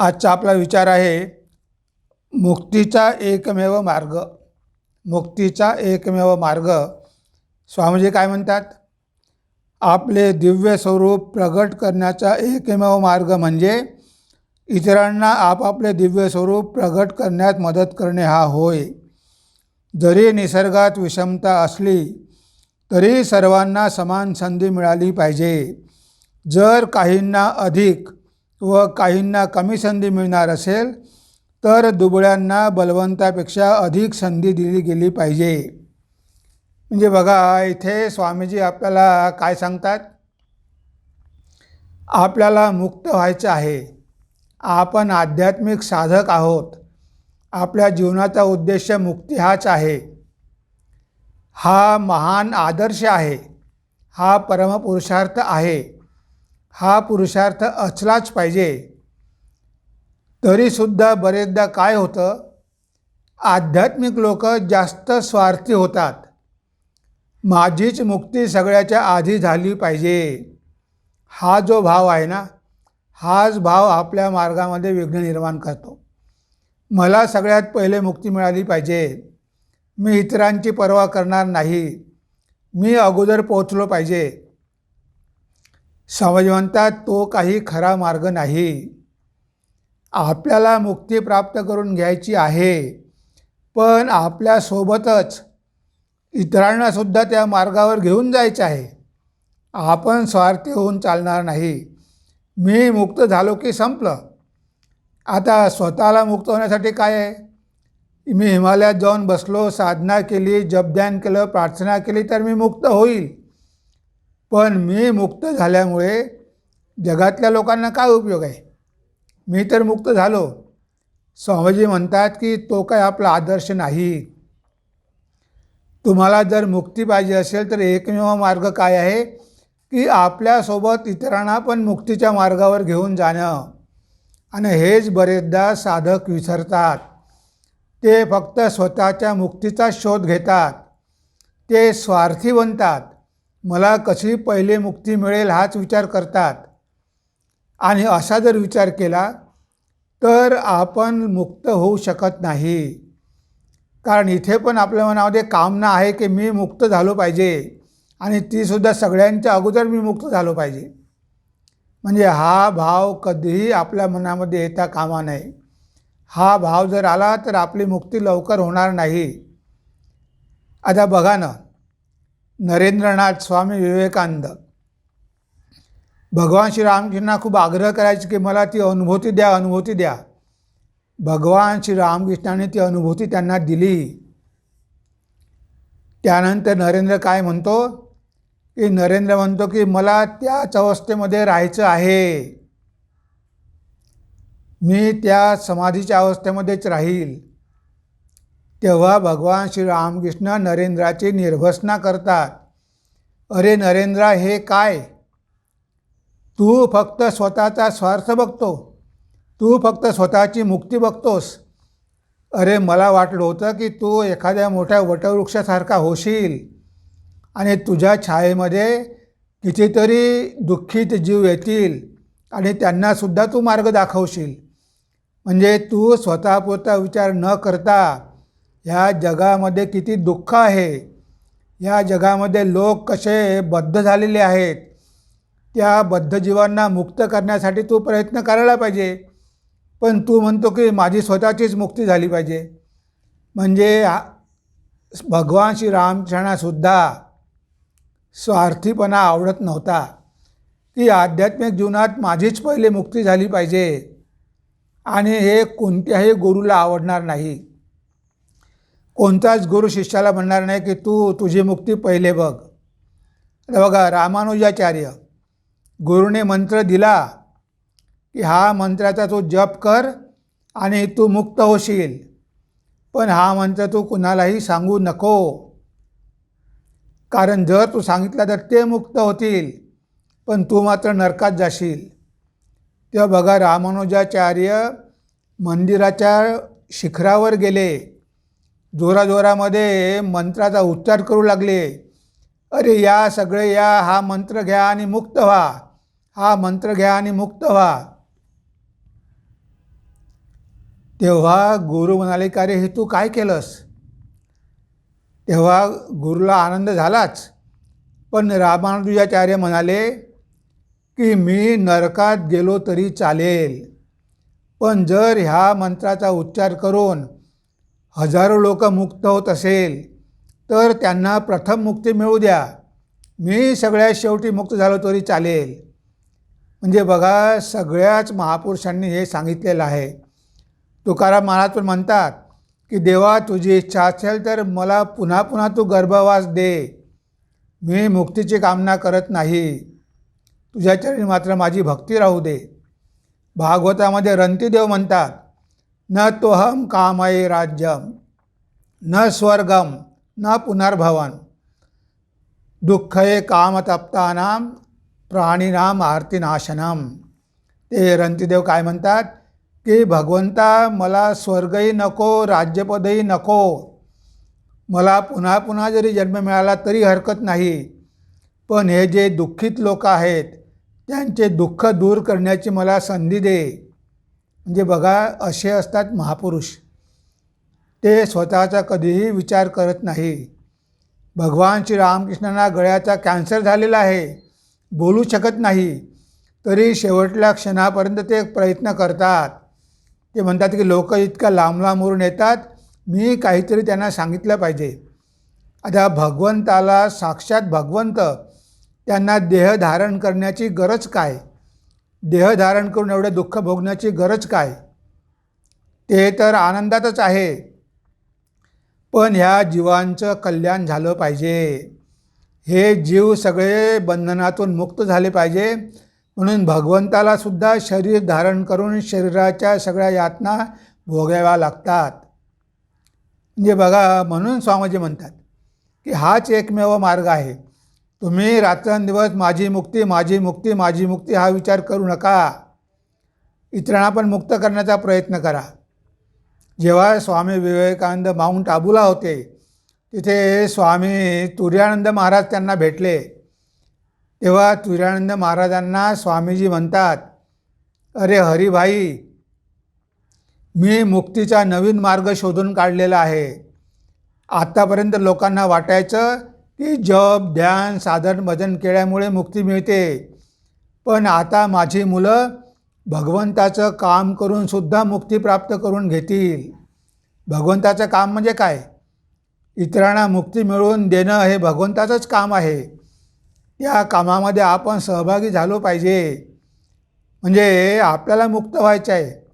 आजचा आपला विचार आहे मुक्तीचा एकमेव मार्ग. मुक्तीचा एकमेव मार्ग. स्वामीजी काय म्हणतात? आपले दिव्य स्वरूप प्रगट करण्याचा एकमेव मार्ग म्हणजे इतरांना आपापले दिव्य स्वरूप प्रगट करण्यात मदत करणे हा होय. जरी निसर्गात विषमता असली तरी सर्वांना समान संधी मिळाली पाहिजे. जर काहींना अधिक व काहींना कमी संधी मिळणार असेल तर दुबळ्यांना बलवंतापेक्षा अधिक संधी दिली गेली पाहिजे. म्हणजे बघा इथे स्वामीजी आपल्याला काय सांगतात? आपल्याला मुक्त व्हायचं आहे. आपण आध्यात्मिक साधक आहोत. आपल्या जीवनाचा उद्देश मुक्ती हाच आहे. हा महान आदर्श आहे. हा परमपुरुषार्थ आहे. हा पुरुषार्थ असलाच पाहिजे. तरीसुद्धा बरेचदा काय होतं? आध्यात्मिक लोक जास्त स्वार्थी होतात. माझीच मुक्ती सगळ्याच्या आधी झाली पाहिजे. हा जो भाव आहे ना हाच भाव आपल्या मार्गामध्ये विघ्न निर्माण करतो. मला सगळ्यात पहिले मुक्ती मिळाली पाहिजे. मी इतरांची पर्वा करणार नाही. मी अगोदर पोचलो पाहिजे. समाज तो काही खरा मार्ग नाही. आपल्याला मुक्ती प्राप्त करून घ्यायची आहे पण आपल्यासोबतच इतरांनासुद्धा त्या मार्गावर घेऊन जायचं आहे. आपण स्वार्थी होऊन चालणार नाही. मी मुक्त झालो की संपलं. आता स्वतःला मुक्त होण्यासाठी काय आहे? मी हिमालयात जाऊन बसलो साधना केली जपध्यान केलं प्रार्थना केली तर मी मुक्त होईल. पण मी मुक्त झाल्यामुळे जगातल्या लोकांना काय उपयोग आहे? मी तर मुक्त झालो. स्वामीजी म्हणतात की तो काय आपला आदर्श नाही. तुम्हाला जर मुक्ती पाहिजे असेल तर एकमेव मार्ग काय आहे? की आपल्यासोबत इतरांना पण मुक्तीच्या मार्गावर घेऊन जाणं. आणि हेच बरेचदा साधक विसरतात. ते फक्त स्वतःच्या मुक्तीचा शोध घेतात. ते स्वार्थी बनतात. मला कशी पहिले मुक्ती मिळेल हाच विचार करतात. आणि असा जर विचार केला तर आपण मुक्त होऊ शकत नाही. कारण इथे पण आपल्या मनामध्ये कामना आहे की मी मुक्त झालो पाहिजे. आणि तीसुद्धा सगळ्यांच्या अगोदर मी मुक्त झालो पाहिजे. म्हणजे हा भाव कधीही आपल्या मनामध्ये येता कामा नये. हा भाव जर आला तर आपली मुक्ती लवकर होणार नाही. आता बघा ना नरेंद्रनाथ स्वामी विवेकानंद. भगवान श्री रामकृष्णांना खूप आग्रह करायचे की मला ती अनुभूती द्या अनुभूती द्या. भगवान श्री रामकृष्णाने ती अनुभूती त्यांना दिली. त्यानंतर नरेंद्र काय म्हणतो? की नरेंद्र म्हणतो की मला त्याच अवस्थेमध्ये राहायचं आहे. मी त्या समाधीच्या अवस्थेमध्येच राहील. तेव्हा भगवान श्रीरामकृष्ण नरेंद्राची निर्भसना करतात. अरे नरेंद्रा हे काय? तू फक्त स्वतःचा स्वार्थ बघतो. तू फक्त स्वतःची मुक्ती बघतोस. अरे मला वाटलं होतं की तू एखाद्या मोठ्या वटवृक्षासारखा होशील. आणि तुझ्या छायेमध्ये कितीतरी दुःखित जीव येतील आणि त्यांनासुद्धा तू मार्ग दाखवशील. म्हणजे तू स्वतःपुरता विचार न करता ह्या जगामध्ये किती दुःख आहे? या जगामध्ये लोक कसे बद्ध झालेले आहेत? त्या बद्ध जीवांना मुक्त करण्यासाठी तू प्रयत्न करायला पाहिजे. पण तू म्हणतो की माझी स्वतःचीच मुक्ती झाली पाहिजे. म्हणजे भगवान श्री रामचरणासुद्धा स्वार्थीपणा आवडत नव्हता. की आध्यात्मिक जीवनात माझीच पहिले मुक्ती झाली पाहिजे. आणि हे कोणत्याही गुरुला आवडणार नाही. कोणताच गुरु शिष्याला म्हणणार नाही की तू तुझी मुक्ती पहिले बघ. आता बघा रामानुजाचार्य गुरुने मंत्र दिला की हा मंत्राचा तू जप कर आणि तू मुक्त होशील. पण हा मंत्र तू कुणालाही सांगू नको. कारण जर तू सांगितला तर ते मुक्त होतील पण तू मात्र नरकात जाशील. तेव्हा बघा रामानुजाचार्य मंदिराच्या शिखरावर गेले. जोराजोरामध्ये मंत्राचा उच्चार करू लागले. अरे या सगळे या हा मंत्र घ्या आणि मुक्त व्हा. हा मंत्र घ्या आणि मुक्त व्हा. तेव्हा गुरु म्हणाले का रे हे तू काय केलंस? तेव्हा गुरुला आनंद झालाच. पण रामानुजाचार्य म्हणाले की मी नरकात गेलो तरी चालेल. पण जर ह्या मंत्राचा उच्चार करून हजारो लोक मुक्त होत असेल तर त्यांना प्रथम मुक्ती मिळू द्या. मी सगळ्यात शेवटी मुक्त झालो तरी चालेल. म्हणजे बघा सगळ्याच महापुरुषांनी हे सांगितलेलं आहे. तुकाराम महाराज पण म्हणतात की देवा तुझी इच्छा असेल तर मला पुन्हा पुन्हा तू गर्भवास दे. मी मुक्तीची कामना करत नाही. तुझ्या चरणी मात्र माझी भक्ती राहू दे. भागवतामध्ये रंतीदेव म्हणतात न तोहम कामये राज्यम न स्वर्गम न पुनर्भवन दुःखये कामतप्तानाम प्राणीनाम आरतीनाशनम। ते रंतीदेव काय म्हणतात? की भगवंता मला स्वर्गही नको राज्यपदही नको. मला पुन्हा पुन्हा जरी जन्म मिळाला तरी हरकत नाही. पण हे जे दुःखित लोक आहेत त्यांचे दुःख दूर करण्याची मला संधी दे. म्हणजे बघा असे असतात महापुरुष. ते स्वतःचा कधीही विचार करत नाही. भगवान श्री रामकृष्णांना गळ्याचा कॅन्सर झालेला आहे बोलू शकत नाही. तरी शेवटल्या क्षणापर्यंत ते प्रयत्न करतात. ते म्हणतात की लोक इतक्या लांब लांबवरून येतात मी काहीतरी त्यांना सांगितलं पाहिजे. आता भगवंताला साक्षात भगवंत त्यांना देह धारण करण्याची गरज काय? देह धारण करून एवढं दुःख भोगण्याची गरज काय? ते तर आनंदातच आहे. पण ह्या जीवांचं कल्याण झालं पाहिजे. हे जीव सगळे बंधनातून मुक्त झाले पाहिजे. म्हणून भगवंताला सुद्धा शरीर धारण करून शरीराच्या सगळ्या यातना भोगाव्या लागतात. म्हणजे बघा म्हणून स्वामीजी म्हणतात की हाच एकमेव मार्ग आहे. तुम्ही रात्रंदिवस माझी मुक्ती माझी मुक्ती माझी मुक्ती हा विचार करू नका. इतरांना पण मुक्त करण्याचा प्रयत्न करा. जेव्हा स्वामी विवेकानंद माऊंट आबूला होते तिथे स्वामी तुर्यानंद महाराज त्यांना भेटले. तेव्हा तुर्यानंद महाराजांना स्वामीजी म्हणतात अरे हरिभाई मी मुक्तीचा नवीन मार्ग शोधून काढलेला आहे. आत्तापर्यंत लोकांना वाटायचं की जप ध्यान साधन भजन केल्यामुळे मुक्ती मिळते. पण आता माझी मुलं भगवंताचं काम करूनसुद्धा मुक्ती प्राप्त करून घेतील. भगवंताचं काम म्हणजे काय? इतरांना मुक्ती मिळवून देणं हे भगवंताचंच काम आहे. या कामामध्ये आपण सहभागी झालो पाहिजे. म्हणजे आपल्याला मुक्त व्हायचं आहे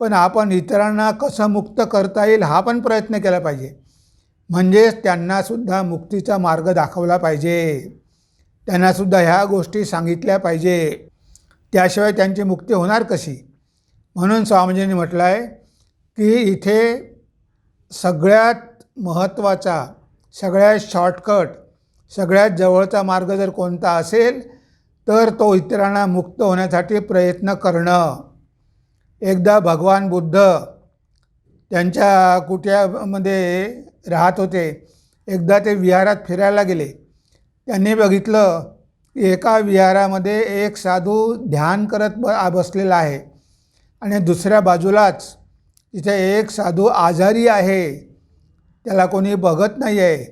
पण आपण इतरांना कसं मुक्त करता येईल हा पण प्रयत्न केला पाहिजे. म्हणजेच त्यांनासुद्धा मुक्तीचा मार्ग दाखवला पाहिजे. त्यांनासुद्धा ह्या गोष्टी सांगितल्या पाहिजे. त्याशिवाय त्यांची मुक्ती होणार कशी? म्हणून स्वामीजींनी म्हटलं आहे की इथे सगळ्यात महत्त्वाचा सगळ्यात शॉर्टकट सगळ्यात जवळचा मार्ग जर कोणता असेल तर तो इतरांना मुक्त होण्यासाठी प्रयत्न करणं. एकदा भगवान बुद्ध त्यांच्या कुट्यामध्ये राहत होते. एकदा ते विहारात फिरायला गेले. त्यांनी बघितलं की एका विहारामध्ये एक साधू ध्यान करत ब बसलेला आहे आणि दुसऱ्या बाजूलाच तिथे एक साधू आजारी आहे. त्याला कोणी बघत नाही आहे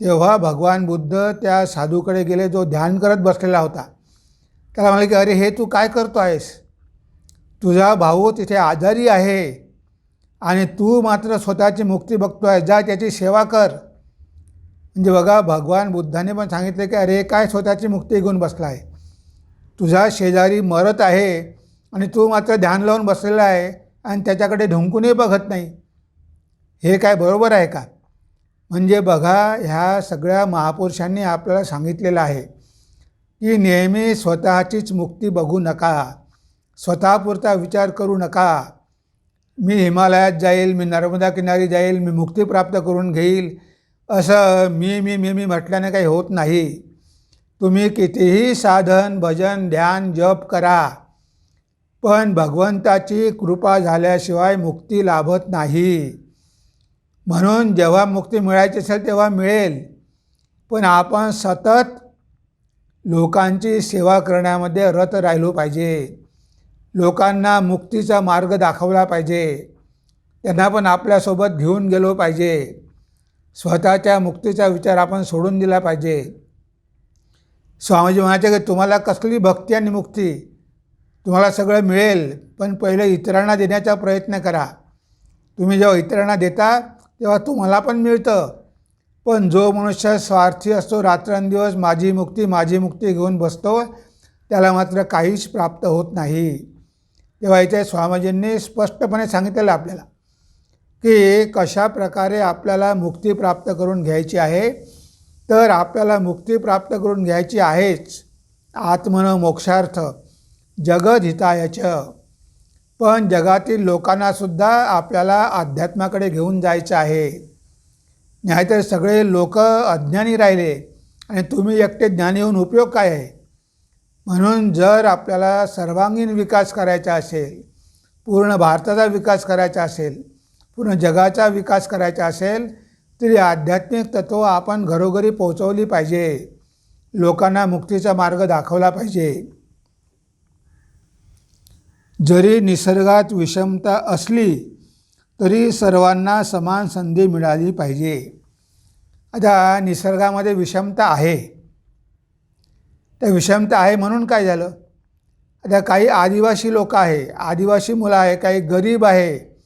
तेव्हा भगवान बुद्ध त्या साधूकडे गेले जो ध्यान करत बसलेला होता. त्याला म्हणाले की अरे हे तू काय करतो आहेस तुझा भाऊ तिथे आजारी आहे. आणि तू मात्र स्वतःची मुक्ती बघतो आहे जा त्याची सेवा कर. म्हणजे बघा भगवान बुद्धाने पण सांगितले की अरे काय स्वतःची मुक्ती घेऊन बसला आहे तुझा शेजारी मरत आहे आणि तू मात्र ध्यान लावून बसलेला आहे आणि त्याच्याकडे ढुंकूनही बघत नाही. हे काय बरोबर आहे का? म्हणजे बघा ह्या सगळ्या महापुरुषांनी आपल्याला सांगितलेलं आहे की नेहमी स्वतःचीच मुक्ती बघू नका. स्वतःपुरता विचार करू नका. मी हिमालयात जाईल मी नर्मदा किनारी जाईल मी मुक्ती प्राप्त करून घेईल. असं मी मी मी मी म्हटल्याने काही होत नाही. तुम्ही कितीही साधन भजन ध्यान जप करा पण भगवंताची कृपा झाल्याशिवाय मुक्ती लाभत नाही. म्हणून जेव्हा मुक्ती मिळायची असेल तेव्हा मिळेल. पण आपण सतत लोकांची सेवा करण्यामध्ये रत राहिलो पाहिजे. लोकांना मुक्तीचा मार्ग दाखवला पाहिजे. त्यांना पण आपल्यासोबत घेऊन गेलो पाहिजे. स्वतःच्या मुक्तीचा विचार आपण सोडून दिला पाहिजे. स्वामीजी म्हणायचे की तुम्हाला कसली भक्ती आणि मुक्ती? तुम्हाला सगळं मिळेल पण पहिले इतरांना देण्याचा प्रयत्न करा. तुम्ही जेव्हा इतरांना देता तेव्हा तुम्हाला पण मिळतं. पण जो मनुष्य स्वार्थी असतो रात्रंदिवस माझी मुक्ती माझी मुक्ती घेऊन बसतो त्याला मात्र काहीच प्राप्त होत नाही. तेव्हा इथे स्वामीजींनी स्पष्टपणे सांगितलेलं आपल्याला की कशा प्रकारे आपल्याला मुक्ती प्राप्त करून घ्यायची आहे. तर आपल्याला मुक्ती प्राप्त करून घ्यायची आहेच आत्मन मोक्षार्थ जगत पण जगातील लोकांनासुद्धा आपल्याला अध्यात्माकडे घेऊन जायचं आहे. नाहीतर सगळे लोक अज्ञानी राहिले आणि तुम्ही एकटे ज्ञानी होऊन उपयोग काय आहे? म्हणून जर आपल्याला सर्वांगीण विकास करायचा असेल पूर्ण भारताचा विकास करायचा असेल पूर्ण जगाचा विकास करायचा असेल तरी आध्यात्मिक तत्त्व आपण घरोघरी पोहोचवली पाहिजे. लोकांना मुक्तीचा मार्ग दाखवला पाहिजे. जरी निसर्गात विषमता असली तरी सर्वांना समान संधी मिळाली पाहिजे. आता निसर्गामध्ये विषमता आहे. त्या विषमता आहे म्हणून काय झालं? आता काही आदिवासी लोक आहे आदिवासी मुलं आहे काही गरीब आहे.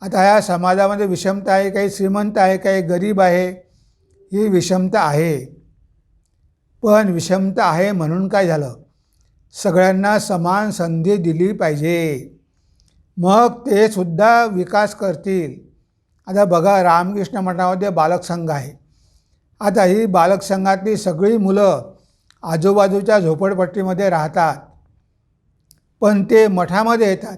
आता ह्या समाजामध्ये विषमता आहे काही श्रीमंत आहे काही गरीब आहे ही विषमता आहे. पण विषमता आहे म्हणून काय झालं? सगळ्यांना समान संधी दिली पाहिजे. मग ते सुद्धा विकास करतील. आता बघा रामकृष्ण मठामध्ये बालक संघ आहे. आता ही बालक संघातली सगळी मुलं आजूबाजूच्या झोपडपट्टीमध्ये राहतात. पण ते मठामध्ये येतात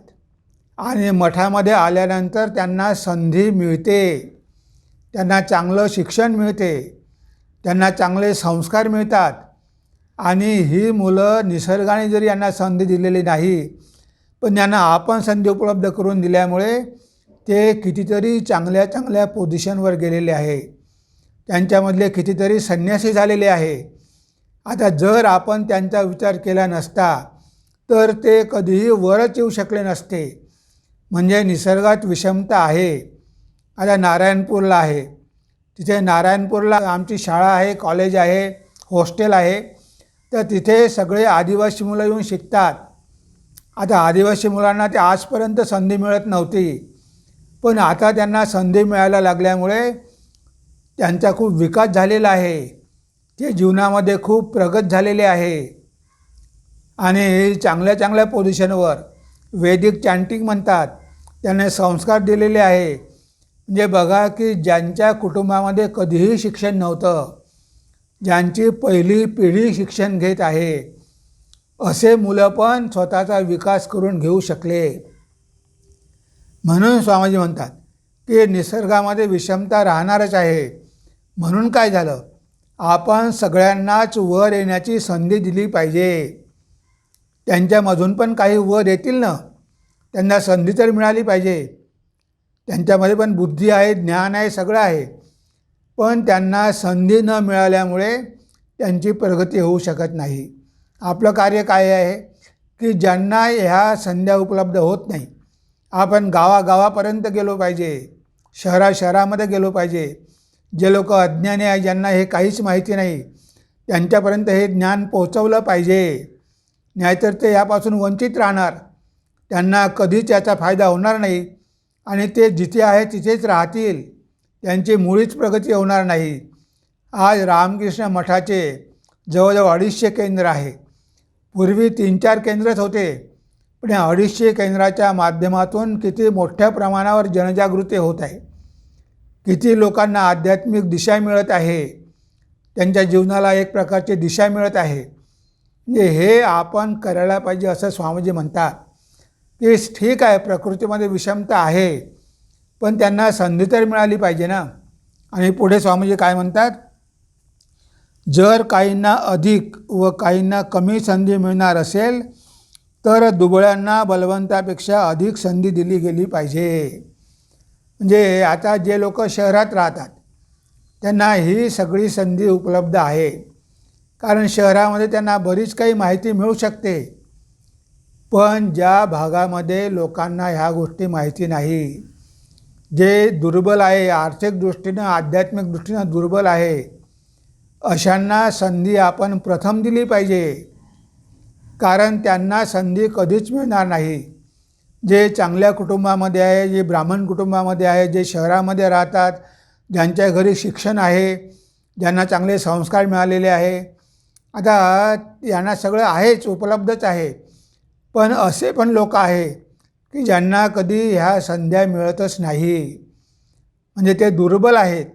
आणि मठामध्ये आल्यानंतर त्यांना संधी मिळते. त्यांना चांगलं शिक्षण मिळते. त्यांना चांगले संस्कार मिळतात. आणि ही मुलं निसर्गाने जरी यांना संधी दिलेली नाही पण यांना आपण संधी उपलब्ध करून दिल्यामुळे ते कितीतरी चांगल्या चांगल्या पोझिशनवर गेलेले आहे. त्यांच्यामधले कितीतरी संन्यासी झालेले आहे. आता जर आपण त्यांचा विचार केला नसता तर ते कधीही वरच येऊ शकले नसते. म्हणजे निसर्गात विषमता आहे. आता नारायणपूरला आहे. तिथे नारायणपूरला आमची शाळा आहे कॉलेज आहे हॉस्टेल आहे. तर तिथे सगळे आदिवासी मुलं येऊन शिकतात. आता आदिवासी मुलांना ते आजपर्यंत संधी मिळत नव्हती. पण आता त्यांना संधी मिळायला लागल्यामुळे त्यांचा खूप विकास झालेला आहे. ते जीवनामध्ये खूप प्रगत झालेले आहे. आणि चांगल्या चांगल्या पोझिशनवर वैदिक चॅन्टिंग म्हणतात. त्यांना संस्कार दिलेले आहे. म्हणजे बघा की ज्यांच्या कुटुंबामध्ये कधीही शिक्षण नव्हतं ज्यांची पहिली पिढी शिक्षण घेत आहे असे मुलं पण स्वतःचा विकास करून घेऊ शकले. म्हणून स्वामीजी म्हणतात की निसर्गामध्ये विषमता राहणारच आहे. म्हणून काय झालं? आपण सगळ्यांनाच वर येण्याची संधी दिली पाहिजे. त्यांच्यामधून पण काही वर येतील ना? त्यांना संधी तर मिळाली पाहिजे. त्यांच्यामध्ये पण बुद्धी आहे ज्ञान आहे सगळं आहे. पण त्यांना संधी न मिळाल्यामुळे त्यांची प्रगती होऊ शकत नाही. आपलं कार्य काय आहे? की ज्यांना ह्या संध्या उपलब्ध होत नाही. आपण गावागावापर्यंत गेलो पाहिजे. शहरा शहरामध्ये गेलो पाहिजे. जे लोक अज्ञानी आहे ज्यांना हे काहीच माहिती नाही त्यांच्यापर्यंत हे ज्ञान पोचवलं पाहिजे. नाहीतर ते यापासून वंचित राहणार. त्यांना कधीच याचा फायदा होणार नाही आणि ते जिथे आहे तिथेच राहतील. त्यांची मुळीच प्रगती होणार नाही. आज रामकृष्ण मठाचे जवळजवळ अडीचशे केंद्र आहे. पूर्वी तीन चार केंद्रच होते पण या अडीचशे केंद्राच्या माध्यमातून किती मोठ्या प्रमाणावर जनजागृती होत आहे. किती लोकांना आध्यात्मिक दिशा मिळत आहे त्यांच्या जीवनाला एक प्रकारची दिशा मिळत आहे. म्हणजे हे आपण करायला पाहिजे असं स्वामीजी म्हणतात. की ठीक आहे प्रकृतीमध्ये विषमता आहे पण त्यांना संधी तर मिळाली पाहिजे ना. आणि पुढे स्वामीजी काय म्हणतात? जर काहींना अधिक व काहींना कमी संधी मिळणार असेल तर दुबळ्यांना बलवंतापेक्षा अधिक संधी दिली गेली पाहिजे. म्हणजे आता जे लोक शहरात राहतात त्यांना ही सगळी संधी उपलब्ध आहे. कारण शहरामध्ये त्यांना बरीच काही माहिती मिळू शकते. पण ज्या भागामध्ये लोकांना ह्या गोष्टी माहिती नाही जे दुर्बल आहे आर्थिक दृष्टीनं आध्यात्मिक दृष्टीनं दुर्बल आहे अशांना संधी आपण प्रथम दिली पाहिजे. कारण त्यांना संधी कधीच मिळणार नाही. जे चांगल्या कुटुंबामध्ये आहे जे ब्राह्मण कुटुंबामध्ये आहे जे शहरामध्ये राहतात ज्यांच्या घरी शिक्षण आहे ज्यांना चांगले संस्कार मिळालेले आहे. आता यांना सगळं आहेच उपलब्धच आहे. पण असे पण लोक आहे की ज्यांना कधी ह्या संध्या मिळतच नाही. म्हणजे ते दुर्बल आहेत.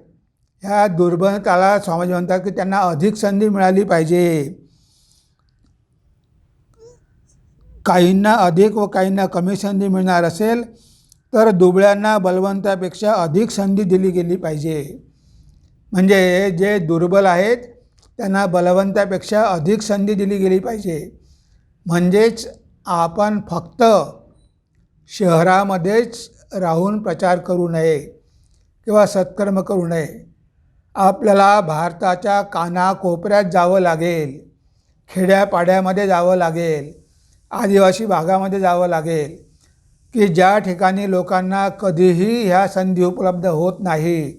ह्या दुर्बलताला स्वामीजी म्हणतात की त्यांना अधिक संधी मिळाली पाहिजे. काहींना अधिक व काहींना कमी संधी मिळणार असेल तर दुबळ्यांना बलवंतापेक्षा अधिक संधी दिली गेली पाहिजे. म्हणजे जे दुर्बल आहेत त्यांना बलवंतापेक्षा अधिक संधी दिली गेली पाहिजे. म्हणजेच आपण फक्त शहरामध्येच राहून प्रचार करू नये किंवा सत्कर्म करू नये. आपल्याला भारताच्या कानाकोपऱ्यात जावं लागेल खेड्यापाड्यामध्ये जावं लागेल. आदिवासी भागामध्ये जावं लागेल की ज्या ठिकाणी लोकांना कधीही ह्या संधी उपलब्ध होत नाही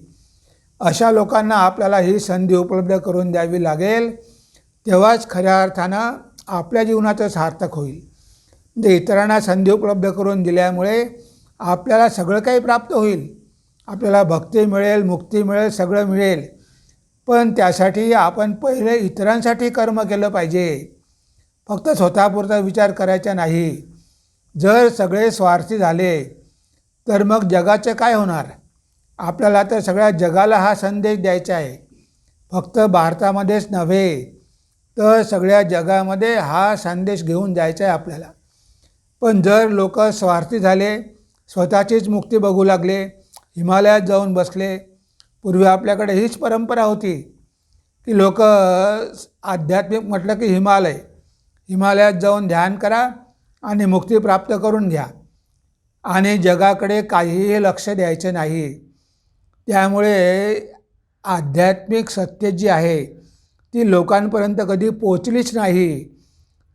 अशा लोकांना आपल्याला ही संधी उपलब्ध करून द्यावी लागेल. तेव्हाच खऱ्या अर्थानं आपल्या जीवनाचं सार्थक होईल. म्हणजे इतरांना संधी उपलब्ध करून दिल्यामुळे आपल्याला सगळं काही प्राप्त होईल. आपल्याला भक्ती मिळेल मुक्ती मिळेल सगळं मिळेल. पण त्यासाठी आपण पहिले इतरांसाठी कर्म केलं पाहिजे. फक्त स्वतःपुरता विचार करायचा नाही. जर सगळे स्वार्थी झाले तर मग जगाचं काय होणार? आपल्याला तर सगळ्या जगाला हा संदेश द्यायचा आहे. फक्त भारतामध्येच नव्हे तर सगळ्या जगामध्ये हा संदेश घेऊन जायचा आहे आपल्याला. पण जर लोक स्वार्थी झाले स्वतःचीच मुक्ती बघू लागले हिमालयात जाऊन बसले पूर्वी आपल्याकडे हीच परंपरा होती की लोक आध्यात्मिक म्हटलं की हिमालय. हिमालयात जाऊन ध्यान करा आणि मुक्ती प्राप्त करून घ्या. आणि जगाकडे काहीही लक्ष द्यायचे नाही. त्यामुळे आध्यात्मिक सत्य जी आहे ती लोकांपर्यंत कधी पोचलीच नाही.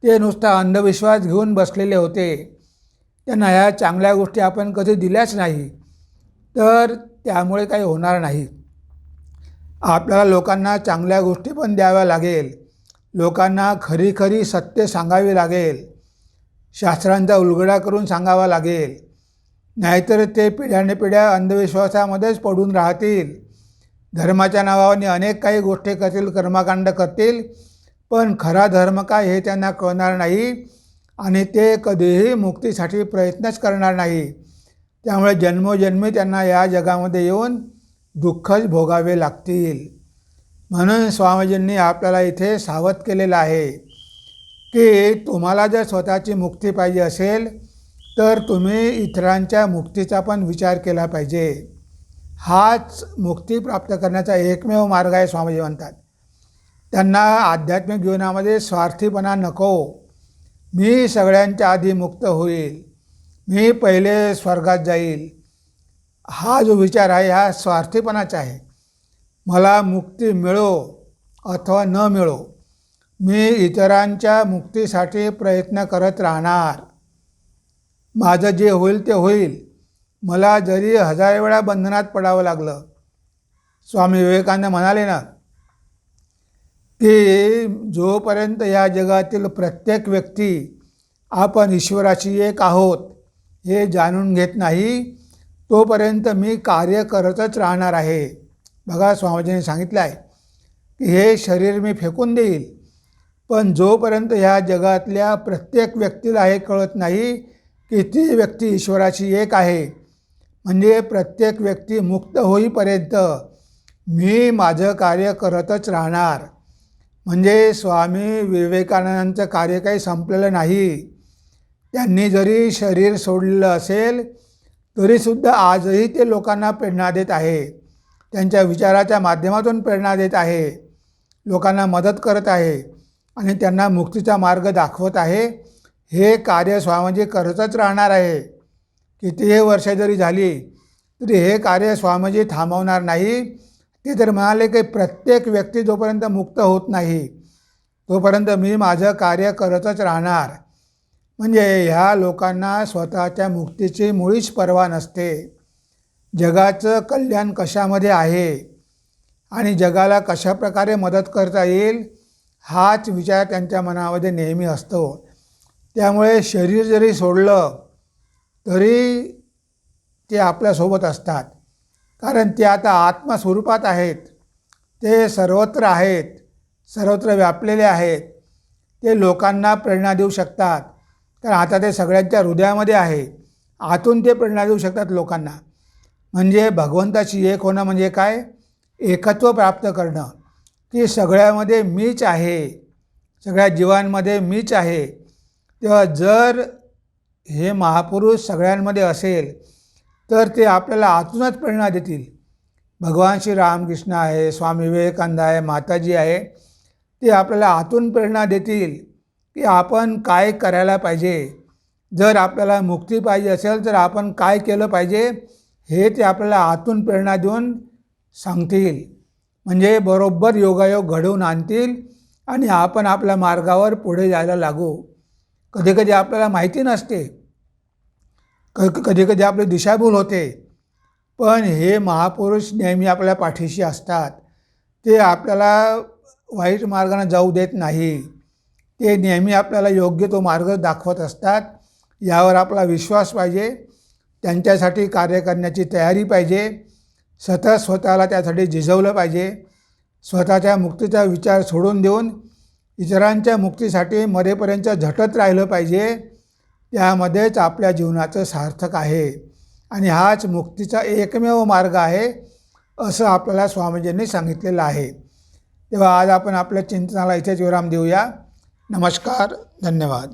ते नुसता अंधविश्वास घेऊन बसलेले होते. त्यांना ह्या चांगल्या गोष्टी आपण कधी दिल्याच नाही. तर त्यामुळे काही होणार नाही. आपल्याला लोकांना चांगल्या गोष्टी पण द्याव्या लागेल. लोकांना खरी खरी सत्य सांगावी लागेल. शास्त्रांचा उलगडा करून सांगावा लागेल. नाहीतर ते पिढ्याने पिढ्या अंधविश्वासामध्येच पडून राहतील. धर्माच्या नावाने अनेक काही गोष्टी करतील कर्मकांड करतील पण खरा धर्म काय हे त्यांना कळणार नाही आणि ते कधीही मुक्तीसाठी प्रयत्नच करणार नाही. त्यामुळे जन्मोजन्मी त्यांना या जगामध्ये येऊन दुःखच भोगावे लागतील. म्हणून स्वामीजींनी आपल्याला इथे सावध केलेलं आहे की तुम्हाला जर स्वतःची मुक्ती पाहिजे असेल तर तुम्ही इतरांच्या मुक्तीचा पण विचार केला पाहिजे. हाच मुक्ती प्राप्त करण्याचा एकमेव मार्ग आहे स्वामीजी म्हणतात. त्यांना आध्यात्मिक जीवनामध्ये स्वार्थीपणा नको. मी सगळ्यांच्या आधी मुक्त होईल. मी पहिले स्वर्गात जाईल. हा जो विचार आहे हा स्वार्थीपणाचा आहे. मला मुक्ती मिळो अथवा न मिळो मी इतरांच्या मुक्तीसाठी प्रयत्न करत राहणार. माझं जे होईल ते होईल. मला जरी हजार वेळा बंधनात पडावं लागलं. स्वामी विवेकानंद म्हणाले ना की जोपर्यंत या जगातील प्रत्येक व्यक्ती आपण ईश्वराशी एक आहोत हे जाणून घेत नाही तोपर्यंत मी कार्य करतच राहणार आहे. बघा स्वामीजींनी सांगितलं आहे की हे शरीर मी फेकून देईल पण जोपर्यंत ह्या जगातल्या प्रत्येक व्यक्तीला हे कळत नाही की ती व्यक्ती ईश्वराशी एक आहे म्हणजे प्रत्येक व्यक्ती मुक्त होईपर्यंत मी माझं कार्य करतच राहणार. म्हणजे स्वामी विवेकानंदांचं कार्य काही संपलेलं नाही. त्यांनी जरी शरीर सोडलेलं असेल तरीसुद्धा आजही ते लोकांना प्रेरणा देत आहे. त्यांच्या विचाराच्या माध्यमातून प्रेरणा देत आहे. लोकांना मदत करत आहे आणि त्यांना मुक्तीचा मार्ग दाखवत आहे. हे कार्य स्वामीजी करतच राहणार आहे. कितीही वर्ष जरी झाली तरी हे कार्य स्वामीजी थांबवणार नाही. ते तर म्हणाले की प्रत्येक व्यक्ती जोपर्यंत मुक्त होत नाही तोपर्यंत मी माझं कार्य करतच राहणार. म्हणजे ह्या लोकांना स्वतःच्या मुक्तीची मुळीच पर्वा नसते. जगाचं कल्याण कशामध्ये आहे आणि जगाला कशाप्रकारे मदत करता येईल हाच विचार त्यांच्या मनामध्ये नेहमी असतो. त्यामुळे शरीर जरी सोडलं तरी ते आपल्यासोबत असतात. कारण ते आता आत्मस्वरूपात आहेत. ते सर्वत्र आहेत सर्वत्र व्यापलेले आहेत. ते लोकांना प्रेरणा देऊ शकतात. कारण आता ते सगळ्यांच्या हृदयामध्ये आहे. आतून ते प्रेरणा देऊ शकतात लोकांना. म्हणजे भगवंताची एक होणं म्हणजे काय? एकत्व प्राप्त करणं. की सगळ्यामध्ये मीच आहे. सगळ्या जीवांमध्ये मीच आहे. तेव्हा जर हे महापुरुष सगळ्यांमध्ये असेल तर ते आपल्याला आतूनच प्रेरणा देतील. भगवान श्री रामकृष्ण आहे स्वामी विवेकानंद आहे माताजी आहे ते आपल्याला आतून प्रेरणा देतील की आपण काय करायला पाहिजे. जर आपल्याला मुक्ती पाहिजे असेल तर आपण काय केलं पाहिजे? हे ते आपल्याला आतून प्रेरणा देऊन सांगतील. म्हणजे बरोबर योगायोग घडवून आणतील आणि आपण आपल्या मार्गावर पुढे जायला लागू. कधीकधी आपल्याला माहिती नसते. क कधी कधी आपली दिशाभूल होते. पण हे महापुरुष नेहमी आपल्या पाठीशी असतात. ते आपल्याला वाईट मार्गाने जाऊ देत नाही. ते नेहमी आपल्याला योग्य तो मार्ग दाखवत असतात. यावर आपला विश्वास पाहिजे. त्यांच्यासाठी कार्य करण्याची तयारी पाहिजे. सतत स्वतःला त्यासाठी झिजवलं पाहिजे. स्वतःच्या मुक्तीचा विचार सोडून देऊन इतरांच्या मुक्तीसाठी मरेपर्यंत झटत राहिलं पाहिजे. त्यामध्येच आपल्या जीवनाचं सार्थक आहे. आणि हाच मुक्तीचा एकमेव मार्ग आहे असं आपल्याला स्वामीजींनी सांगितलेलं आहे. तेव्हा आज आपण आपल्या चिंतनाला इथेच विराम देऊया. नमस्कार धन्यवाद.